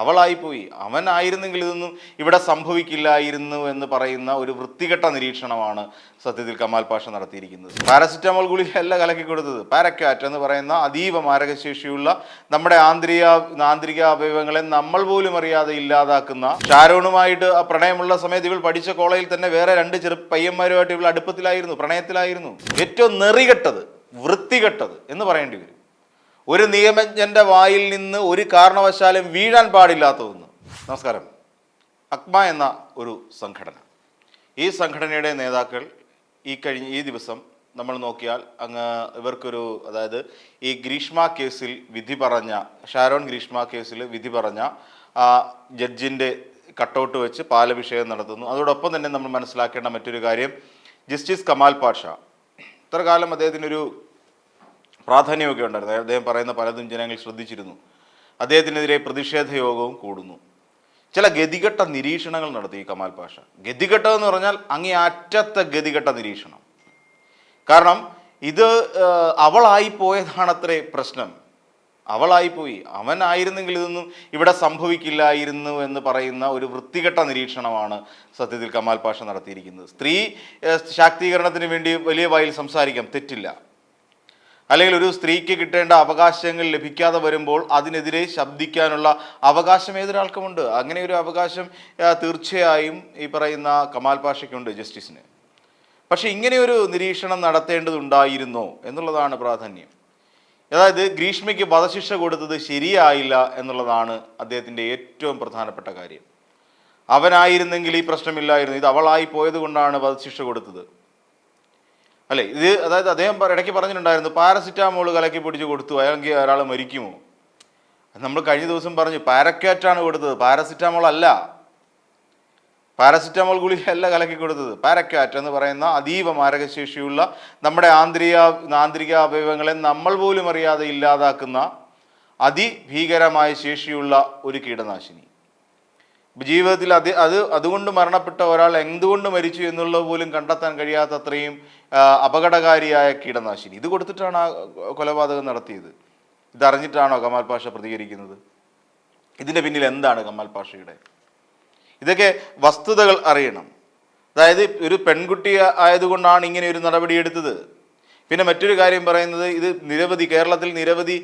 അവളായിപ്പോയി. അവനായിരുന്നെങ്കിൽ ഇതൊന്നും ഇവിടെ സംഭവിക്കില്ലായിരുന്നു എന്ന് പറയുന്ന ഒരു വൃത്തികെട്ട നിരീക്ഷണമാണ് സത്യത്തിൽ കമാൽ പാഷ നടത്തിയിരിക്കുന്നത്. പാരസിറ്റമോൾ ഗുളികയല്ല കലക്കി കൊടുത്തത്. പാരക്യാറ്റ് എന്ന് പറയുന്ന അതീവ മാരകശേഷിയുള്ള നമ്മുടെ ആന്തരിക ആന്തരിക അവയവങ്ങളെ നമ്മൾ പോലും അറിയാതെ ഇല്ലാതാക്കുന്ന ഷാരോണുമായിട്ട് ആ പ്രണയമുള്ള സമയത്ത് ഇവൾ പഠിച്ച കോളേജിൽ തന്നെ വേറെ രണ്ട് ചെറു പയ്യന്മാരുമായിട്ട് ഇവൾ അടുപ്പത്തിലായിരുന്നു പ്രണയത്തിലായിരുന്നു. ഏറ്റവും നെറികെട്ടത് വൃത്തികെട്ടത് എന്ന് പറയേണ്ടി വരും. ഒരു നിയമജ്ഞന്റെ വായിൽ നിന്ന് ഒരു കാരണവശാലും വീഴാൻ പാടില്ലാത്ത ഒന്ന് നമസ്കാരം. അക്മ എന്ന ഒരു സംഘടന. ഈ സംഘടനയുടെ നേതാക്കൾ ഈ കഴിഞ്ഞ ഈ ദിവസം നമ്മൾ നോക്കിയാൽ അങ്ങ് ഇവർക്കൊരു അതായത് ഈ ഗ്രീഷ്മ കേസിൽ വിധി പറഞ്ഞ ഷാരോൺ ഗ്രീഷ്മ കേസിൽ വിധി പറഞ്ഞ ജഡ്ജിന്റെ കട്ടൗട്ട് വെച്ച് പാലഭിഷേകം നടത്തുന്നു. അതോടൊപ്പം തന്നെ നമ്മൾ മനസ്സിലാക്കേണ്ട മറ്റൊരു കാര്യം ജസ്റ്റിസ് കമാൽ പാഷ. ഇത്ര കാലം അദ്ദേഹത്തിനൊരു പ്രാധാന്യമൊക്കെ ഉണ്ടായിരുന്നു. അദ്ദേഹം പറയുന്ന പലതും ജനങ്ങൾ ശ്രദ്ധിച്ചിരുന്നു. അദ്ദേഹത്തിനെതിരെ പ്രതിഷേധ യോഗവും കൂടുന്നു. ചില ഗതികെട്ട നിരീക്ഷണങ്ങൾ നടത്തി കമാൽ പാഷ. ഗതികെട്ടം എന്ന് പറഞ്ഞാൽ അങ്ങേ അറ്റത്തെ ഗതികെട്ട നിരീക്ഷണം. കാരണം ഇത് അവളായി പോയതാണത്രേ പ്രശ്നം. അവളായിപ്പോയി. അവനായിരുന്നെങ്കിൽ ഇതൊന്നും ഇവിടെ സംഭവിക്കില്ലായിരുന്നു എന്ന് പറയുന്ന ഒരു വൃത്തികെട്ട നിരീക്ഷണമാണ് സത്യത്തിൽ കമാൽ പാഷ നടത്തിയിരിക്കുന്നത്. സ്ത്രീ ശാക്തീകരണത്തിന് വേണ്ടി വലിയ വായിൽ സംസാരിക്കാം. തെറ്റില്ല. അല്ലെങ്കിൽ ഒരു സ്ത്രീക്ക് കിട്ടേണ്ട അവകാശങ്ങൾ ലഭിക്കാതെ വരുമ്പോൾ അതിനെതിരെ ശബ്ദിക്കാനുള്ള അവകാശം ഏതൊരാൾക്കുമുണ്ട്? അങ്ങനെ ഒരു അവകാശം തീർച്ചയായും ഈ പറയുന്ന കമാൽ പാഷയ്ക്കുണ്ട് ജസ്റ്റിസിന്. പക്ഷേ ഇങ്ങനെയൊരു നിരീക്ഷണം നടത്തേണ്ടതുണ്ടായിരുന്നോ എന്നുള്ളതാണ് പ്രാധാന്യം. അതായത് ഗ്രീഷ്മയ്ക്ക് വധശിക്ഷ കൊടുത്തത് ശരിയായില്ല എന്നുള്ളതാണ് അദ്ദേഹത്തിന്റെ ഏറ്റവും പ്രധാനപ്പെട്ട കാര്യം. അവനായിരുന്നെങ്കിൽ ഈ പ്രശ്നമില്ലായിരുന്നു. ഇത് അവളായി പോയത് കൊണ്ടാണ് വധശിക്ഷ കൊടുത്തത്. അല്ലെ ഇത് അതായത് അദ്ദേഹം ഇടയ്ക്ക് പറഞ്ഞിട്ടുണ്ടായിരുന്നു പാരസിറ്റാമോൾ കലക്കി പിടിച്ച് കൊടുത്തു അല്ലെങ്കിൽ ഒരാൾ മരിക്കുമോ? നമ്മൾ കഴിഞ്ഞ ദിവസം പറഞ്ഞു പാരക്കാറ്റാണ് കൊടുത്തത് പാരസിറ്റാമോൾ അല്ല. പാരസിറ്റാമോൾ ഗുളികയല്ല കലക്കി കൊടുത്തത് പാരക്കാറ്റ് എന്ന് പറയുന്ന അതീവ മാരകശേഷിയുള്ള നമ്മുടെ ആന്തരിക ആന്തരിക അവയവങ്ങളെ നമ്മൾ പോലും അറിയാതെ ഇല്ലാതാക്കുന്ന അതിഭീകരമായ ശേഷിയുള്ള ഒരു കീടനാശിനി. ജീവിതത്തിൽ അത് അത് അതുകൊണ്ട് മരണപ്പെട്ട ഒരാൾ എന്തുകൊണ്ട് മരിച്ചു എന്നുള്ളത് പോലും കണ്ടെത്താൻ കഴിയാത്ത അത്രയും ആ, അപകടകാരിയായ കീടനാശിനി. ഇത് കൊടുത്തിട്ടാണ് ആ കൊലപാതകം നടത്തിയത്. ഇതറിഞ്ഞിട്ടാണോ കമാൽ പാഷ പ്രതികരിക്കുന്നത്? ഇതിന്റെ പിന്നിൽ എന്താണ് കമാൽ പാഷയുടെ? ഇതൊക്കെ വസ്തുതകൾ അറിയണം. അതായത് ഒരു പെൺകുട്ടി ആയതുകൊണ്ടാണ് ഇങ്ങനെ ഒരു നടപടി എടുത്തത്. പിന്നെ മറ്റൊരു കാര്യം പറയുന്നത് ഇത് നിരവധി കേരളത്തിൽ നിരവധി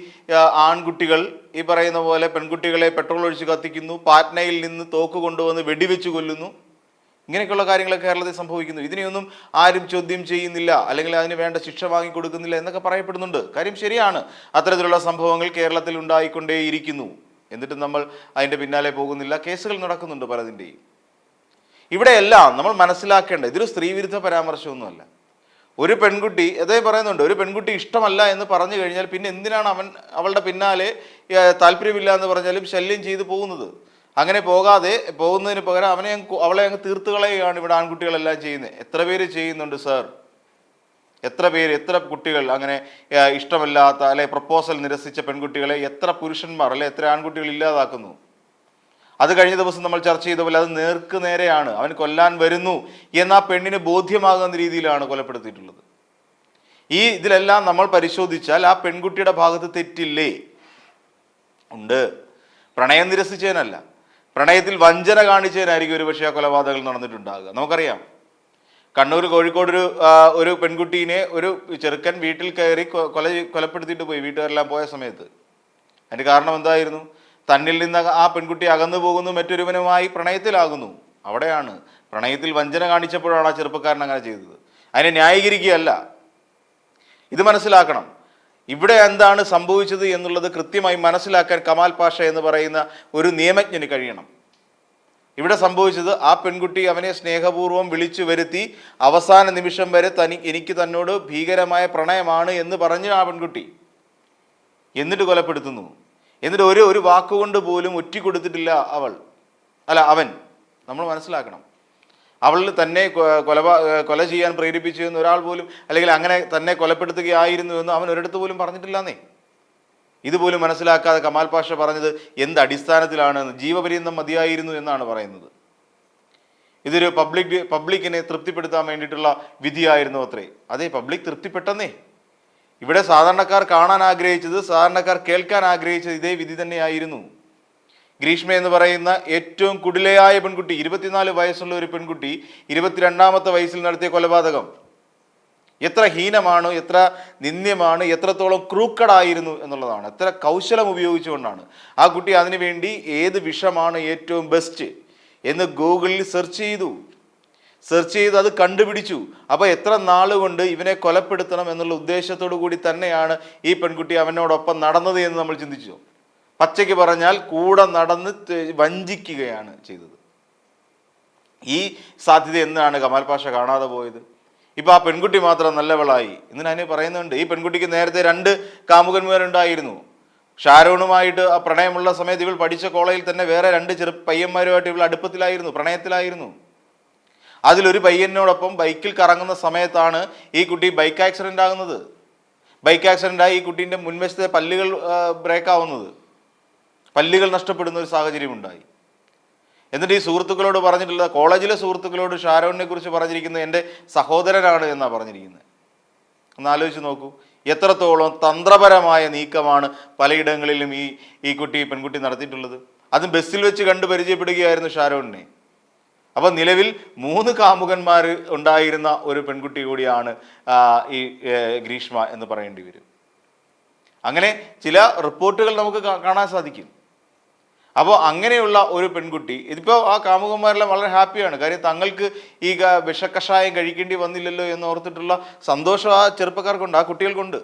ആൺകുട്ടികൾ ഈ പറയുന്ന പോലെ പെൺകുട്ടികളെ പെട്രോൾ ഒഴിച്ച് കത്തിക്കുന്നു പാറ്റ്നയിൽ നിന്ന് തോക്ക് കൊണ്ടുവന്ന് വെടിവെച്ച് കൊല്ലുന്നു. ഇങ്ങനെയൊക്കെയുള്ള കാര്യങ്ങളൊക്കെ കേരളത്തിൽ സംഭവിക്കുന്നു. ഇതിനെയൊന്നും ആരും ചോദ്യം ചെയ്യുന്നില്ല. അല്ലെങ്കിൽ അതിന് വേണ്ട ശിക്ഷ വാങ്ങിക്കൊടുക്കുന്നില്ല എന്നൊക്കെ പറയപ്പെടുന്നുണ്ട്. കാര്യം ശരിയാണ്. അത്തരത്തിലുള്ള സംഭവങ്ങൾ കേരളത്തിൽ ഉണ്ടായിക്കൊണ്ടേയിരിക്കുന്നു. എന്നിട്ട് നമ്മൾ അതിന്റെ പിന്നാലെ പോകുന്നില്ല. കേസുകൾ നടക്കുന്നുണ്ട് പലതിന്റെയും. ഇവിടെയെല്ലാം നമ്മൾ മനസ്സിലാക്കേണ്ട ഇതൊരു സ്ത്രീവിരുദ്ധ പരാമർശമൊന്നുമല്ല. ഒരു പെൺകുട്ടി അതേ പറയുന്നുണ്ട് ഒരു പെൺകുട്ടി ഇഷ്ടമല്ല എന്ന് പറഞ്ഞു കഴിഞ്ഞാൽ പിന്നെ എന്തിനാണ് അവൻ അവളുടെ പിന്നാലെ താല്പര്യമില്ല എന്ന് പറഞ്ഞാലും ശല്യം ചെയ്തു പോകുന്നത്? അങ്ങനെ പോകാതെ പോകുന്നതിന് പകരം അവനെ അവളെ അങ്ങ് തീർത്ത് കളയുകയാണ് ഇവിടെ ആൺകുട്ടികളെല്ലാം ചെയ്യുന്നത്. എത്ര പേര് ചെയ്യുന്നുണ്ട് സാർ എത്ര പേര് എത്ര കുട്ടികൾ അങ്ങനെ ഇഷ്ടമല്ലാത്ത അല്ലെ പ്രപ്പോസൽ നിരസിച്ച പെൺകുട്ടികളെ എത്ര പുരുഷന്മാർ അല്ലെ എത്ര ആൺകുട്ടികൾ ഇല്ലാതാക്കുന്നു? അത് കഴിഞ്ഞ ദിവസം നമ്മൾ ചർച്ച ചെയ്ത പോലെ അത് നേർക്ക് നേരെയാണ്. അവൻ കൊല്ലാൻ വരുന്നു എന്ന ആ പെണ്ണിന് ബോധ്യമാകുന്ന രീതിയിലാണ് കൊലപ്പെടുത്തിയിട്ടുള്ളത്. ഈ ഇതിലെല്ലാം നമ്മൾ പരിശോധിച്ചാൽ ആ പെൺകുട്ടിയുടെ ഭാഗത്ത് തെറ്റില്ലേ? ഉണ്ട്. പ്രണയം നിരസിച്ചതിനല്ല പ്രണയത്തിൽ വഞ്ചന കാണിച്ചതിനായിരിക്കും ഒരു പക്ഷേ ആ കൊലപാതകങ്ങൾ നടന്നിട്ടുണ്ടാകുക നമുക്കറിയാം. കണ്ണൂർ കോഴിക്കോട് ഒരു ഒരു പെൺകുട്ടീനെ ഒരു ചെറുക്കൻ വീട്ടിൽ കയറി കൊല കൊലപ്പെടുത്തിയിട്ട് പോയി. വീട്ടുകാരെല്ലാം പോയ സമയത്ത്. അതിന്റെ കാരണം എന്തായിരുന്നു? തന്നിൽ നിന്ന് ആ പെൺകുട്ടി അകന്നു പോകുന്നു മറ്റൊരുവനുമായി പ്രണയത്തിലാകുന്നു. അവിടെയാണ് പ്രണയത്തിൽ വഞ്ചന കാണിച്ചപ്പോഴാണ് ആ ചെറുപ്പക്കാരൻ അങ്ങനെ ചെയ്തത്. അതിനെ ന്യായീകരിക്കുകയല്ല. ഇത് മനസ്സിലാക്കണം. ഇവിടെ എന്താണ് സംഭവിച്ചത് എന്നുള്ളത് കൃത്യമായി മനസ്സിലാക്കാൻ കമാൽ പാഷ എന്ന് പറയുന്ന ഒരു നിയമജ്ഞന് കഴിയണം. ഇവിടെ സംഭവിച്ചത് ആ പെൺകുട്ടി അവനെ സ്നേഹപൂർവം വിളിച്ചു വരുത്തി അവസാന നിമിഷം വരെ തനി എനിക്ക് തന്നോട് ഭീകരമായ പ്രണയമാണ് എന്ന് പറഞ്ഞു ആ പെൺകുട്ടി എന്നിട്ട് കൊലപ്പെടുത്തുന്നു. എന്നിട്ട് ഒരു ഒരു വാക്കുകൊണ്ട് പോലും ഒറ്റി കൊടുത്തിട്ടില്ല അവൾ. അല്ല അവൻ. നമ്മൾ മനസ്സിലാക്കണം. അവൾ തന്നെ കൊല കൊലപാ കൊല ചെയ്യാൻ പ്രേരിപ്പിച്ചു എന്ന് ഒരാൾ പോലും അല്ലെങ്കിൽ അങ്ങനെ തന്നെ കൊലപ്പെടുത്തുകയായിരുന്നു എന്ന് അവൻ ഒരിടത്ത് പോലും പറഞ്ഞിട്ടില്ലാന്നേ. ഇതുപോലും മനസ്സിലാക്കാതെ കമാൽ പാഷ പറഞ്ഞത് എന്ത് അടിസ്ഥാനത്തിലാണ്? ജീവപര്യന്തം മതിയായിരുന്നു എന്നാണ് പറയുന്നത്. ഇതൊരു പബ്ലിക് പബ്ലിക്കിനെ തൃപ്തിപ്പെടുത്താൻ വേണ്ടിയിട്ടുള്ള വിധിയായിരുന്നു അത്രേ. അതെ പബ്ലിക് തൃപ്തിപ്പെട്ടെന്നേ. ഇവിടെ സാധാരണക്കാർ കാണാൻ ആഗ്രഹിച്ചത് സാധാരണക്കാർ കേൾക്കാൻ ആഗ്രഹിച്ചത് ഇതേ വിധി തന്നെയായിരുന്നു. ഗ്രീഷ്മ എന്ന് പറയുന്ന ഏറ്റവും കുടിലയായ പെൺകുട്ടി ഇരുപത്തിനാല് വയസ്സുള്ള ഒരു പെൺകുട്ടി ഇരുപത്തിരണ്ടാമത്തെ വയസ്സിൽ നടത്തിയ കൊലപാതകം. എത്ര ഹീനമാണ് എത്ര നിന്ദ്യമാണ് എത്രത്തോളം ക്രൂക്കടായിരുന്നു എന്നുള്ളതാണ്. എത്ര കൗശലം ഉപയോഗിച്ചുകൊണ്ടാണ്. ആ കുട്ടി അതിനുവേണ്ടി ഏത് വിഷമാണ് ഏറ്റവും ബെസ്റ്റ് എന്ന് ഗൂഗിളിൽ സെർച്ച് ചെയ്തു. സെർച്ച് ചെയ്ത് അത് കണ്ടുപിടിച്ചു. അപ്പോൾ എത്ര നാളുകൊണ്ട് ഇവനെ കൊലപ്പെടുത്തണം എന്നുള്ള ഉദ്ദേശത്തോടു കൂടി തന്നെയാണ് ഈ പെൺകുട്ടി അവനോടൊപ്പം നടന്നത് എന്ന് നമ്മൾ ചിന്തിച്ചു. പച്ചയ്ക്ക് പറഞ്ഞാൽ കൂടെ നടന്ന് വഞ്ചിക്കുകയാണ് ചെയ്തത്. ഈ സാധ്യത എന്നാണ് കമാൽ പാഷ കാണാതെ പോയത്. ഇപ്പൊ ആ പെൺകുട്ടി മാത്രം നല്ലവളായി. ഇന്ന് ഞാൻ പറയുന്നുണ്ട് ഈ പെൺകുട്ടിക്ക് നേരത്തെ രണ്ട് കാമുകന്മാരുണ്ടായിരുന്നു. ഷാരോണുമായിട്ട് ആ പ്രണയമുള്ള സമയത്ത് ഇവൾ പഠിച്ച കോളേജിൽ തന്നെ വേറെ രണ്ട് ചെറു പയ്യന്മാരുമായിട്ട് ഇവൾ അടുപ്പത്തിലായിരുന്നു പ്രണയത്തിലായിരുന്നു. അതിലൊരു പയ്യനോടൊപ്പം ബൈക്കിൽ കറങ്ങുന്ന സമയത്താണ് ഈ കുട്ടി ബൈക്ക് ആക്സിഡന്റ് ആകുന്നത്. ബൈക്ക് ആക്സിഡന്റായി ഈ കുട്ടീന്റെ മുൻവശത്തെ പല്ലുകൾ ബ്രേക്ക് ആവുന്നത്. പല്ലുകൾ നഷ്ടപ്പെടുന്ന ഒരു സാഹചര്യം ഉണ്ടായി. എന്നിട്ട് ഈ സുഹൃത്തുക്കളോട് പറഞ്ഞിട്ടുള്ള കോളേജിലെ സുഹൃത്തുക്കളോട് ഷാരോണിനെ കുറിച്ച് പറഞ്ഞിരിക്കുന്നത് എന്റെ സഹോദരനാണ് എന്നാണ് പറഞ്ഞിരിക്കുന്നത്. ഒന്ന് ആലോചിച്ച് നോക്കൂ. എത്രത്തോളം തന്ത്രപരമായ നീക്കമാണ് പലയിടങ്ങളിലും ഈ ഈ കുട്ടി പെൺകുട്ടി നടത്തിയിട്ടുള്ളത്. അതും ബസ്സിൽ വെച്ച് കണ്ട് പരിചയപ്പെടുകയായിരുന്നു ഷാരോണിനെ. അപ്പോൾ നിലവിൽ മൂന്ന് കാമുകന്മാർ ഉണ്ടായിരുന്ന ഒരു പെൺകുട്ടി കൂടിയാണ് ഈ ഗ്രീഷ്മ എന്ന് പറയേണ്ടി വരും. അങ്ങനെ ചില റിപ്പോർട്ടുകൾ നമുക്ക് കാണാൻ സാധിക്കും. അപ്പോൾ അങ്ങനെയുള്ള ഒരു പെൺകുട്ടി ഇതിപ്പോൾ ആ കാമുകന്മാരെല്ലാം വളരെ ഹാപ്പിയാണ്. കാര്യം തങ്ങൾക്ക് ഈ വിഷക്കഷായം കഴിക്കേണ്ടി വന്നില്ലല്ലോ എന്ന് ഓർത്തിട്ടുള്ള സന്തോഷം ആ ചെറുപ്പക്കാർക്കുണ്ട് ആ കുട്ടികൾക്കുണ്ട്.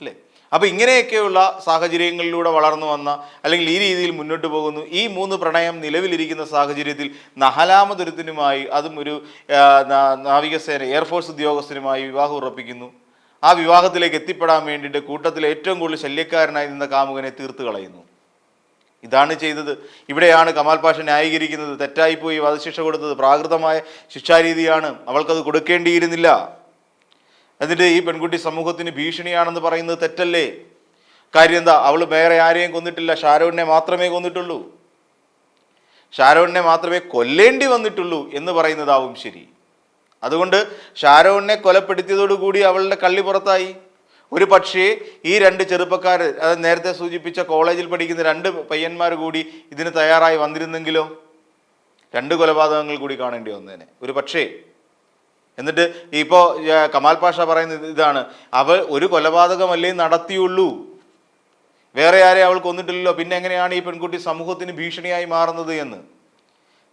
അല്ലേ? അപ്പോൾ ഇങ്ങനെയൊക്കെയുള്ള സാഹചര്യങ്ങളിലൂടെ വളർന്നു വന്ന അല്ലെങ്കിൽ ഈ രീതിയിൽ മുന്നോട്ട് പോകുന്നു ഈ മൂന്ന് പ്രണയം നിലവിലിരിക്കുന്ന സാഹചര്യത്തിൽ നഹലാമതുരത്തിനുമായി അതും ഒരു നാവികസേന എയർഫോഴ്സ് ഉദ്യോഗസ്ഥനുമായി വിവാഹം ഉറപ്പിക്കുന്നു. ആ വിവാഹത്തിലേക്ക് എത്തിപ്പെടാൻ വേണ്ടിയിട്ട് കൂട്ടത്തിൽ ഏറ്റവും കൂടുതൽ ശല്യക്കാരനായി നിന്ന കാമുകനെ തീർത്ത് കളയുന്നു. ഇതാണ് ചെയ്തത്. ഇവിടെയാണ് കമാൽ പാഷ ന്യായീകരിക്കുന്നത്. തെറ്റായിപ്പോയി. വധശിക്ഷ കൊടുത്തത് പ്രാകൃതമായ ശിക്ഷാരീതിയാണ്. അവൾക്കത് കൊടുക്കേണ്ടിയിരുന്നില്ല. എന്നിട്ട് ഈ പെൺകുട്ടി സമൂഹത്തിന് ഭീഷണിയാണെന്ന് പറയുന്നത് തെറ്റല്ലേ? കാര്യം എന്താ? അവൾ വേറെ ആരെയും കൊന്നിട്ടില്ല. ഷാരോണിനെ മാത്രമേ കൊന്നിട്ടുള്ളൂ. ഷാരോണിനെ മാത്രമേ കൊല്ലേണ്ടി വന്നിട്ടുള്ളൂ എന്ന് പറയുന്നതാവും ശരി. അതുകൊണ്ട് ഷാരോണിനെ കൊലപ്പെടുത്തിയതോടുകൂടി അവളുടെ കള്ളി പുറത്തായി. ഒരു പക്ഷേ ഈ രണ്ട് ചെറുപ്പക്കാർ അത് നേരത്തെ സൂചിപ്പിച്ച കോളേജിൽ പഠിക്കുന്ന രണ്ട് പയ്യന്മാർ കൂടി ഇതിന് തയ്യാറായി വന്നിരുന്നെങ്കിലോ രണ്ട് കൊലപാതകങ്ങൾ കൂടി കാണേണ്ടി വന്നേനെ. ഒരു പക്ഷേ എന്നിട്ട് ഇപ്പോൾ കമാൽ പാഷ പറയുന്ന ഇതാണ്. അവൾ ഒരു കൊലപാതകമല്ലേ നടത്തിയുള്ളൂ. വേറെ ആരെ അവൾ കൊന്നിട്ടില്ലല്ലോ. പിന്നെ എങ്ങനെയാണ് ഈ പെൺകുട്ടി സമൂഹത്തിന് ഭീഷണിയായി മാറുന്നത് എന്ന്?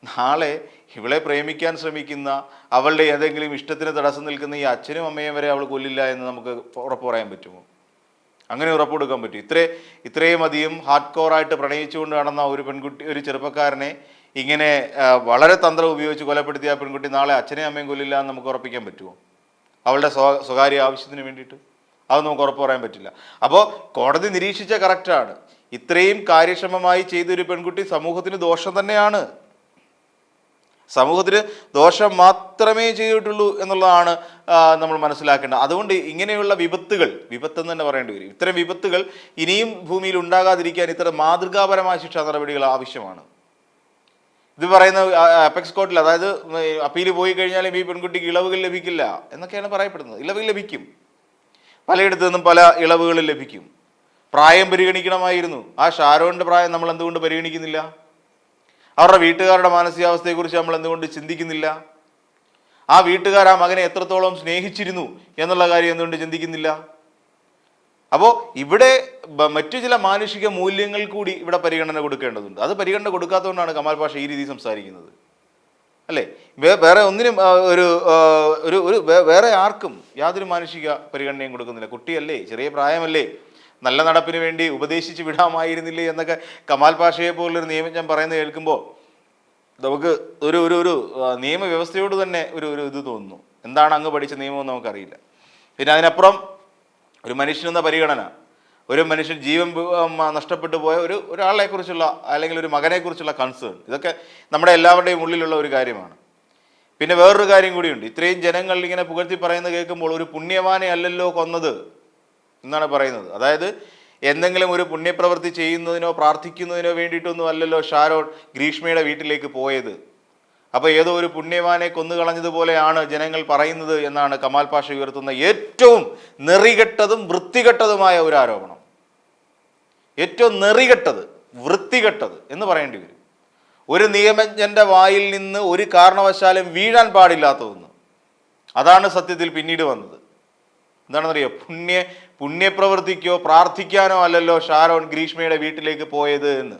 നാളെ ഇവളെ പ്രേമിക്കാൻ ശ്രമിക്കുന്ന അവളുടെ ഏതെങ്കിലും ഇഷ്ടത്തിന് തടസ്സം നിൽക്കുന്ന ഈ അച്ഛനും അമ്മയും വരെ അവൾ കൊല്ലില്ല എന്ന് നമുക്ക് ഉറപ്പ് പറയാൻ പറ്റുമോ? അങ്ങനെ ഉറപ്പ് കൊടുക്കാൻ പറ്റും. ഇത്രേ ഇത്രയും അധികം ഹാർഡ് കോറായിട്ട് പ്രണയിച്ചുകൊണ്ട് നടന്ന ഒരു പെൺകുട്ടി ഒരു ചെറുപ്പക്കാരനെ ഇങ്ങനെ വളരെ തന്ത്രം ഉപയോഗിച്ച് കൊലപ്പെടുത്തിയ ആ പെൺകുട്ടി നാളെ അച്ഛനെയും അമ്മയും കൊല്ലില്ല എന്ന് നമുക്ക് ഉറപ്പിക്കാൻ പറ്റുമോ? അവളുടെ സ്വ- സ്വകാര്യ ആവശ്യത്തിന് വേണ്ടിയിട്ട്? അത് നമുക്ക് ഉറപ്പ് പറയാൻ പറ്റില്ല. അപ്പോൾ കോടതി നിരീക്ഷിച്ച കറക്റ്റാണ് ഇത്രയും കാര്യക്ഷമമായി ചെയ്തൊരു പെൺകുട്ടി സമൂഹത്തിന് ദോഷം തന്നെയാണ്. സമൂഹത്തിന് ദോഷം മാത്രമേ ചെയ്തിട്ടുള്ളൂ എന്നുള്ളതാണ് നമ്മൾ മനസ്സിലാക്കേണ്ടത്. അതുകൊണ്ട് ഇങ്ങനെയുള്ള വിപത്തുകൾ വിപത്തെന്ന് തന്നെ പറയേണ്ടി വരും. ഇത്തരം വിപത്തുകൾ ഇനിയും ഭൂമിയിൽ ഉണ്ടാകാതിരിക്കാൻ ഇത്തരം മാതൃകാപരമായ ശിക്ഷാ നടപടികൾ ആവശ്യമാണ്. ഇത് പറയുന്ന അപ്പെക്സ് കോർട്ടിൽ അതായത് അപ്പീൽ പോയി കഴിഞ്ഞാലും ഈ പെൺകുട്ടിക്ക് ഇളവുകൾ ലഭിക്കില്ല എന്നൊക്കെയാണ് പറയപ്പെടുന്നത്. ഇളവുകൾ ലഭിക്കും. പലയിടത്തു നിന്നും പല ഇളവുകൾ ലഭിക്കും. പ്രായം പരിഗണിക്കണമായിരുന്നു. ആ ഷാരോണിന്റെ പ്രായം നമ്മൾ എന്തുകൊണ്ട് പരിഗണിക്കുന്നില്ല? അവരുടെ വീട്ടുകാരുടെ മാനസികാവസ്ഥയെക്കുറിച്ച് നമ്മൾ എന്തുകൊണ്ട് ചിന്തിക്കുന്നില്ല? ആ വീട്ടുകാർ ആ മകനെ എത്രത്തോളം സ്നേഹിച്ചിരുന്നു എന്നുള്ള കാര്യം എന്തുകൊണ്ട് ചിന്തിക്കുന്നില്ല? അപ്പോൾ ഇവിടെ മറ്റു ചില മാനുഷിക മൂല്യങ്ങൾ കൂടി ഇവിടെ പരിഗണന കൊടുക്കേണ്ടതുണ്ട്. അത് പരിഗണന കൊടുക്കാത്തതുകൊണ്ടാണ് കമാൽ പാഷ ഈ രീതി സംസാരിക്കുന്നത്. അല്ലേ? വേറെ ഒന്നിനും ഒരു ഒരു ഒരു വേറെ ആർക്കും യാതൊരു മാനുഷിക പരിഗണനയും കൊടുക്കുന്നില്ല. കുട്ടിയല്ലേ? ചെറിയ പ്രായമല്ലേ? നല്ല നടപ്പിന് വേണ്ടി ഉപദേശിച്ച് വിടാമായിരുന്നില്ലേ എന്നൊക്കെ കമാൽ പാഷയെ പോലുള്ളൊരു നിയമജ്ഞൻ പറയുന്നത് കേൾക്കുമ്പോൾ നമുക്ക് ഒരു ഒരു ഒരു നിയമവ്യവസ്ഥയോട് തന്നെ ഒരു ഒരു ഇത് തോന്നുന്നു. എന്താണ് അങ്ങ് പഠിച്ച നിയമം നമുക്കറിയില്ല. പിന്നെ അതിനപ്പുറം ഒരു മനുഷ്യനെന്ന പരിഗണന ഒരു മനുഷ്യൻ ജീവൻ നഷ്ടപ്പെട്ടു പോയ ഒരു ഒരാളെക്കുറിച്ചുള്ള അല്ലെങ്കിൽ ഒരു മകനെ കുറിച്ചുള്ള കൺസേൺ ഇതൊക്കെ നമ്മുടെ എല്ലാവരുടെയും ഉള്ളിലുള്ള ഒരു കാര്യമാണ്. പിന്നെ വേറൊരു കാര്യം കൂടിയുണ്ട്. ഇത്രയും ജനങ്ങൾ ഇങ്ങനെ പുകഴ്ത്തി പറയുന്നത് കേൾക്കുമ്പോൾ ഒരു പുണ്യവാനെ അല്ലല്ലോ കൊന്നത്. എന്നാണ് പറയുന്നത്. അതായത് എന്തെങ്കിലും ഒരു പുണ്യപ്രവൃത്തി ചെയ്യുന്നതിനോ പ്രാർത്ഥിക്കുന്നതിനോ വേണ്ടിയിട്ടൊന്നും അല്ലല്ലോ ഷാരോൺ ഗ്രീഷ്മയുടെ വീട്ടിലേക്ക് പോയത്. അപ്പോൾ ഏതോ ഒരു പുണ്യവാനെ കൊന്നുകളഞ്ഞതുപോലെയാണ് ജനങ്ങൾ പറയുന്നത് എന്നാണ് കമാൽ പാഷ ഉയർത്തുന്ന ഏറ്റവും നെറികെട്ടതും വൃത്തികെട്ടതുമായ ഒരു ആരോപണം. ഏറ്റവും നെറികെട്ടത് വൃത്തികെട്ടത് എന്ന് പറയേണ്ടി വരും. ഒരു നിയമജ്ഞന്റെ വായിൽ നിന്ന് ഒരു കാരണവശാലും വീഴാൻ പാടില്ലാത്തതൊന്ന്. അതാണ് സത്യത്തിൽ പിന്നീട് വന്നത്. എന്താണെന്നറിയോ? പുണ്യ പുണ്യപ്രവൃത്തിക്കോ പ്രാർത്ഥിക്കാനോ അല്ലല്ലോ ഷാരോൺ ഗ്രീഷ്മയുടെ വീട്ടിലേക്ക് പോയത് എന്ന്.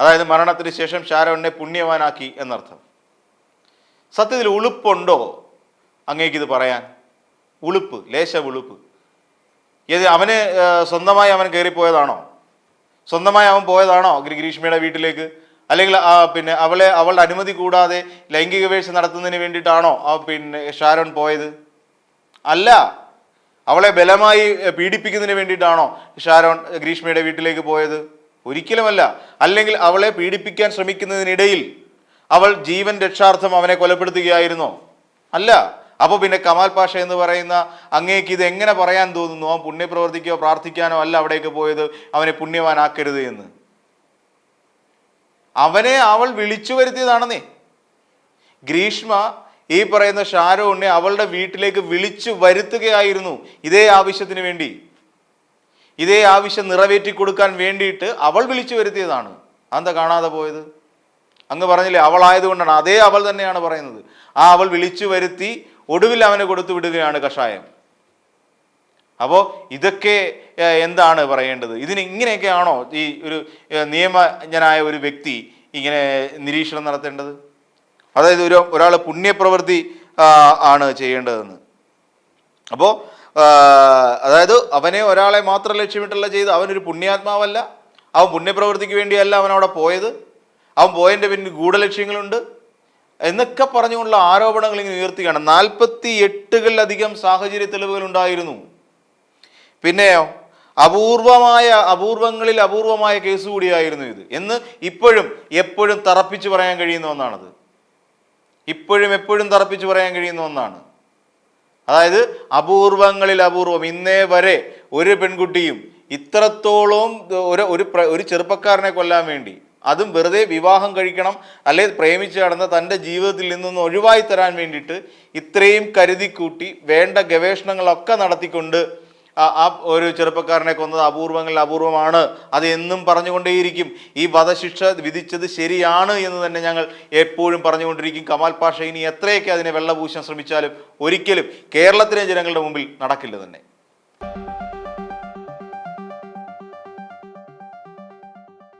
അതായത് മരണത്തിന് ശേഷം ഷാരോണിനെ പുണ്യവാനാക്കി എന്നർത്ഥം. സത്യത്തിൽ ഉളുപ്പുണ്ടോ അങ്ങേക്ക് ഇത് പറയാൻ? ഉളുപ്പ് ലേശ ഉളുപ്പ്. ഏത് അവന് സ്വന്തമായി അവൻ കയറിപ്പോയതാണോ? സ്വന്തമായി അവൻ പോയതാണോ ഗ്രി- ഗ്രീഷ്മയുടെ വീട്ടിലേക്ക്? അല്ലെങ്കിൽ പിന്നെ അവളെ അവളുടെ അനുമതി കൂടാതെ ലൈംഗിക വീഴ്ച നടത്തുന്നതിന് വേണ്ടിയിട്ടാണോ പിന്നെ ഷാരോൺ പോയത്? അല്ല. അവളെ ബലമായി പീഡിപ്പിക്കുന്നതിന് വേണ്ടിയിട്ടാണോ ഷാരോൺ ഗ്രീഷ്മയുടെ വീട്ടിലേക്ക് പോയത്? ഒരിക്കലുമല്ല. അല്ലെങ്കിൽ അവളെ പീഡിപ്പിക്കാൻ ശ്രമിക്കുന്നതിനിടയിൽ അവൾ ജീവൻ രക്ഷാർത്ഥം അവനെ കൊലപ്പെടുത്തുകയായിരുന്നോ? അല്ല. അപ്പോൾ പിന്നെ കമാൽ പാഷ എന്ന് പറയുന്ന അങ്ങേക്ക് ഇത് എങ്ങനെ പറയാൻ തോന്നുന്നു? അവൻ പുണ്യപ്രവർത്തിക്കോ പ്രാർത്ഥിക്കാനോ അല്ല അവിടേക്ക് പോയത്? അവനെ പുണ്യവാനാക്കരുത് എന്ന്. അവനെ അവൾ വിളിച്ചു വരുത്തിയതാണെന്നേ. ഗ്രീഷ്മ ഈ പറയുന്ന ഷാരോണിനെ അവളുടെ വീട്ടിലേക്ക് വിളിച്ചു വരുത്തുകയായിരുന്നു ഇതേ ആവശ്യത്തിന് വേണ്ടി. ഇതേ ആവശ്യം നിറവേറ്റി കൊടുക്കാൻ വേണ്ടിയിട്ട് അവൾ വിളിച്ചു വരുത്തിയതാണ്. അതെന്താ കാണാതെ പോയത്? അങ്ങ് പറഞ്ഞില്ലേ അവളായതുകൊണ്ടാണ്. അതേ അവൾ തന്നെയാണ് പറയുന്നത്. ആ അവൾ വിളിച്ചു വരുത്തി ഒടുവിൽ അവനെ കൊടുത്തു വിടുകയാണ് കഷായം. അപ്പോൾ ഇതൊക്കെ എന്താണ് പറയേണ്ടത്? ഇതിന് ഇങ്ങനെയൊക്കെയാണോ ഈ ഒരു നിയമജ്ഞനായ ഒരു വ്യക്തി ഇങ്ങനെ നിരീക്ഷണം നടത്തേണ്ടത്? അതായത് ഒരു ഒരാൾ പുണ്യപ്രവൃത്തി ആണ് ചെയ്യേണ്ടതെന്ന്. അപ്പോൾ അതായത് അവനെ ഒരാളെ മാത്രം ലക്ഷ്യമിട്ടല്ല ചെയ്ത് അവനൊരു പുണ്യാത്മാവല്ല അവൻ പുണ്യപ്രവൃത്തിക്ക് വേണ്ടിയല്ല അവൻ അവിടെ പോയത് അവൻ പോയതിന്റെ പിന്നിൽ ഗൂഢലക്ഷ്യങ്ങളുണ്ട് എന്നൊക്കെ പറഞ്ഞുകൊണ്ടുള്ള ആരോപണങ്ങൾ ഇങ്ങനെ ഉയർത്തുകയാണ്. നാൽപ്പത്തി എട്ടുകളിലധികം സാഹചര്യ തെളിവുകൾ ഉണ്ടായിരുന്നു. പിന്നെയോ അപൂർവമായ അപൂർവങ്ങളിൽ അപൂർവമായ കേസ് കൂടിയായിരുന്നു ഇത്. എന്ന് ഇപ്പോഴും എപ്പോഴും തറപ്പിച്ച് പറയാൻ കഴിയുന്ന ഒന്നാണത്. ഇപ്പോഴും എപ്പോഴും തറപ്പിച്ച് പറയാൻ കഴിയുന്ന ഒന്നാണ്. അതായത് അപൂർവങ്ങളിൽ അപൂർവം. ഇന്നേ വരെ ഒരു പെൺകുട്ടിയും ഇത്രത്തോളം ഒരു ഒരു ഒരു ചെറുപ്പക്കാരനെ കൊല്ലാൻ വേണ്ടി അതും വെറുതെ വിവാഹം കഴിക്കണം അല്ലെ പ്രേമിച്ച് നടന്ന തന്റെ ജീവിതത്തിൽ നിന്നൊന്ന് ഒഴിവായി തരാൻ വേണ്ടിയിട്ട് ഇത്രയും കരുതിക്കൂട്ടി വേണ്ട ഗവേഷണങ്ങളൊക്കെ നടത്തിക്കൊണ്ട് ആ ഒരു ചെറുപ്പക്കാരനെ കൊന്നത് അപൂർവങ്ങളിൽ അപൂർവമാണ്. അത് എന്നും പറഞ്ഞുകൊണ്ടേയിരിക്കും. ഈ വധശിക്ഷ വിധിച്ചത് ശരിയാണ് എന്ന് തന്നെ ഞങ്ങൾ എപ്പോഴും പറഞ്ഞുകൊണ്ടിരിക്കും. കമാൽ പാഷ ഇനി എത്രയൊക്കെ അതിനെ വെള്ളപൂശാൻ ശ്രമിച്ചാലും ഒരിക്കലും കേരളത്തിലെ ജനങ്ങളുടെ മുമ്പിൽ നടക്കില്ല തന്നെ.